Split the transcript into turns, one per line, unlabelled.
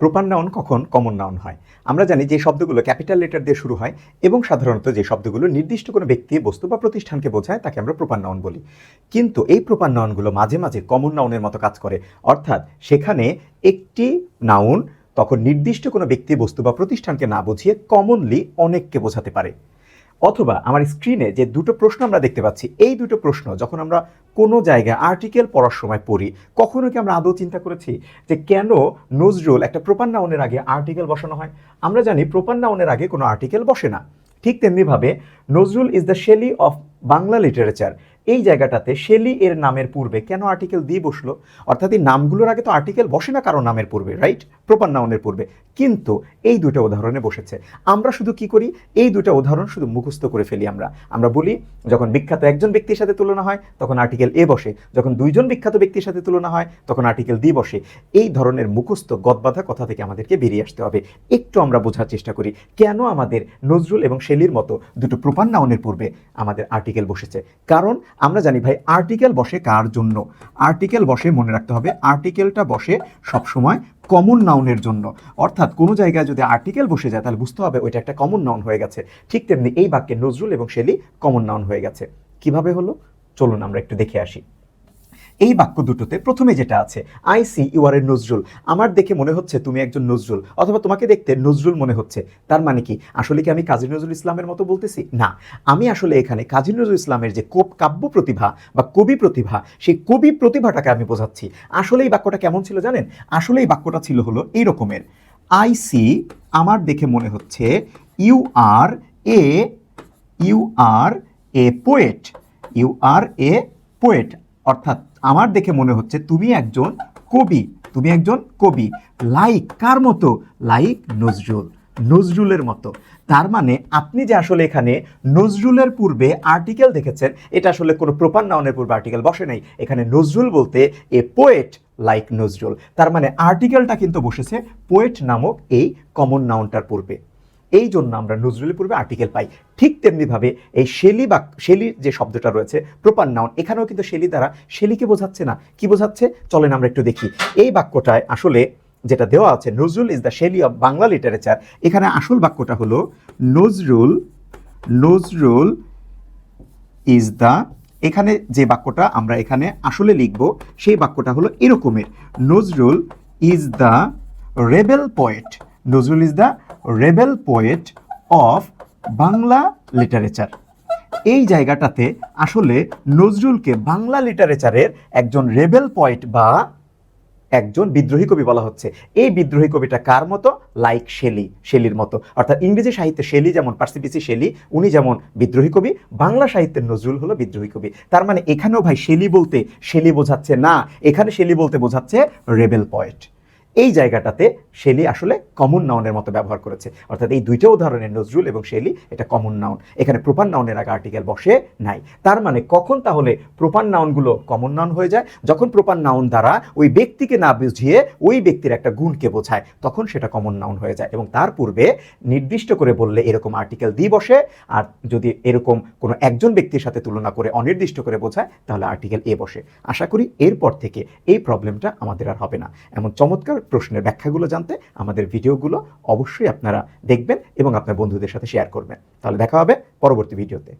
Proper noun কখন common noun হয়? আমরা জানি যে শব্দগুলো ক্যাপিটাল লেটার দিয়ে শুরু হয় এবং সাধারণত যে শব্দগুলো নির্দিষ্ট কোনো ব্যক্তি, বস্তু বা প্রতিষ্ঠানকে বোঝায় তাকে আমরা প্রপার নাউন বলি। কিন্তু এই প্রপার নাউনগুলো মাঝে মাঝে কমন নাউনের মতো কাজ করে। অর্থাৎ সেখানে একটি নাউন তখন নির্দিষ্ট কোনো ব্যক্তি, বস্তু বা প্রতিষ্ঠানকে না বুঝিয়ে কমনলি অনেককে বোঝাতে পারে। অথবা আমার স্ক্রিনে যে দুটো প্রশ্ন আমরা দেখতে পাচ্ছি, এই দুটো প্রশ্ন যখন আমরা কোনো জায়গায় আর্টিকেল পড়ার সময় পড়ি, কখনো কি আমরা আদৌ চিন্তা করেছি যে কেন নজরুল একটা প্রপার নাউনের আগে আর্টিকেল বসানো হয়? আমরা জানি প্রপার নাউনের আগে কোনো আর্টিকেল বসে না। ঠিক তেমনিভাবে Nazrul is the Shelley of Bangla literature এই জায়গাটাতে শেলি এর নামের পূর্বে কেন আর্টিকেল দিয়ে বসল? অর্থাৎ এই নামগুলোর আগে তো আর্টিকেল বসে না কারও নামের পূর্বে রাইট প্রপার নাউনের পূর্বে। কিন্তু এই দুটো উদাহরণে বসেছে। আমরা শুধু কি করি? এই দুটো উদাহরণ শুধু মুখস্থ করে ফেলি আমরা। আমরা বলি, যখন বিখ্যাত একজন ব্যক্তির সাথে তুলনা হয়, তখন আর্টিকেল এ বসে। যখন দুইজন বিখ্যাত ব্যক্তির সাথে তুলনা হয়, তখন আর্টিকেল দি বসে। এই ধরনের মুখস্থ গদবাধা কথা থেকে আমাদেরকে বেরিয়ে আসতে হবে। একটু আমরা বোঝার চেষ্টা করি, কেন আমাদের নজরুল এবং শেলির মতো দুটো প্রপার নাউনের পূর্বে আমাদের আর্টিকেল বসেছে? কারণ আমরা জানি ভাই আর্টিকেল বসে কার জন্য? আর্টিকেল বসে, মনে রাখতে হবে আর্টিকেলটা বসে সবসময় কমন নাউনের জন্য। অর্থাৎ কোনো জায়গায় যদি আর্টিকেল বসে যায়, তাহলে বুঝতে হবে ওইটা একটা কমন নাউন হয়ে গেছে। ঠিক তেমনি এই বাক্যে নজরুল এবং শেলি কমন নাউন হয়ে গেছে। কীভাবে হলো? চলুন আমরা একটু দেখে আসি। এই বাক্য দুটোতে প্রথমে যেটা আছে I see you are a Nazrul আমার দেখে মনে হচ্ছে তুমি একজন নজরুল, অথবা তোমাকে দেখতে নজরুল মনে হচ্ছে। তার মানে কি? আসলে কি আমি কাজী নজরুল ইসলামের মতো বলতেছি? না। আমি আসলে এখানে কাজী নজরুল ইসলামের যে কাব্য প্রতিভা বা কবি প্রতিভা, সেই কবি প্রতিভাটাকে আমি বোঝাচ্ছি। আসলে এই বাক্যটা কেমন ছিল জানেন? আসলে এই বাক্যটা ছিল হলো এই রকমের আই সি আমার দেখে মনে হচ্ছে you are a you are a poet you are a poet অর্থাৎ আমার দেখে মনে হচ্ছে তুমি একজন কবি, তুমি একজন কবি। লাইক কার মতো? লাইক নজরুল, নজরুলের মতো। তার মানে আপনি যে আসলে এখানে নজরুলের পূর্বে আর্টিকেল দেখেছেন, এটা আসলে কোনো প্রপার নাউনের পূর্বে আর্টিকেল বসে নাই। এখানে নজরুল বলতে এ পোয়েট লাইক নজরুল। তার মানে আর্টিকেলটা কিন্তু বসেছে পোয়েট নামক এই কমন নাউনটার পূর্বে। এই জন্য আমরা নজরুলের পূর্বে আর্টিকেল পাই। ঠিক তেমনিভাবে এই শেলি বা শেলির যে শব্দটা রয়েছে প্রপার নাউন এখানেও কিন্তু শেলি দ্বারা শেলিকে বোঝাচ্ছে না। কি বোঝাচ্ছে? চলেন আমরা একটু দেখি। এই বাক্যটায় আসলে যেটা দেওয়া আছে, Nazrul is the Shelley of Bangla literature এখানে আসল বাক্যটা হলো, নজরুল নজরুল ইজ দ্য এখানে যে বাক্যটা আমরা এখানে আসলে লিখব, সেই বাক্যটা হলো এরকমের। Nazrul is the rebel poet Nazrul is the rebel poet of Bangla literature এই জায়গাটাতে আসলে নজরুলকে বাংলা লিটারেচারের একজন রেবেল পয়েট বা একজন বিদ্রোহী কবি বলা হচ্ছে। এই বিদ্রোহী কবিটা কার মতো? লাইক শেলি শেলির মতো। অর্থাৎ ইংরেজি সাহিত্যে শেলি যেমন পার্সিপিসি শেলি উনি যেমন বিদ্রোহী কবি, বাংলা সাহিত্যের নজরুল হলো বিদ্রোহী কবি। তার মানে এখানেও ভাই শেলি বলতে শেলি বোঝাচ্ছে না, এখানে শেলি বলতে বোঝাচ্ছে রেবেল পয়েট এই জায়গাটাতে শেলি আসলে কমন নাউনের মতো ব্যবহার করেছে। অর্থাৎ এই দুইটা উদাহরণের নজরুল এবং শেলি এটা কমন নাউন এখানে প্রপার নাউনের আগে আর্টিকেল বসে নাই। তার মানে কখন তাহলে প্রপার নাউনগুলো কমন নাউন হয়ে যায়? যখন প্রপার নাউন দ্বারা ওই ব্যক্তিকে না বুঝিয়ে ওই ব্যক্তির একটা গুণকে বোঝায়, তখন সেটা কমন নাউন হয়ে যায়। এবং তার পূর্বে নির্দিষ্ট করে বললে এরকম আর্টিকেল দিয়ে বসে, আর যদি এরকম কোনো একজন ব্যক্তির সাথে তুলনা করে অনির্দিষ্ট করে বোঝায়, তাহলে আর্টিকেল এ বসে। আশা করি এরপর থেকে এই প্রবলেমটা আমাদের আর হবে না। এমন চমৎকার প্রশ্নের ব্যাখ্যাগুলো জানতে আমাদের ভিডিওগুলো অবশ্যই আপনারা দেখবেন এবং আপনার বন্ধুদের সাথে শেয়ার করবেন। তাহলে দেখা হবে পরবর্তী ভিডিওতে।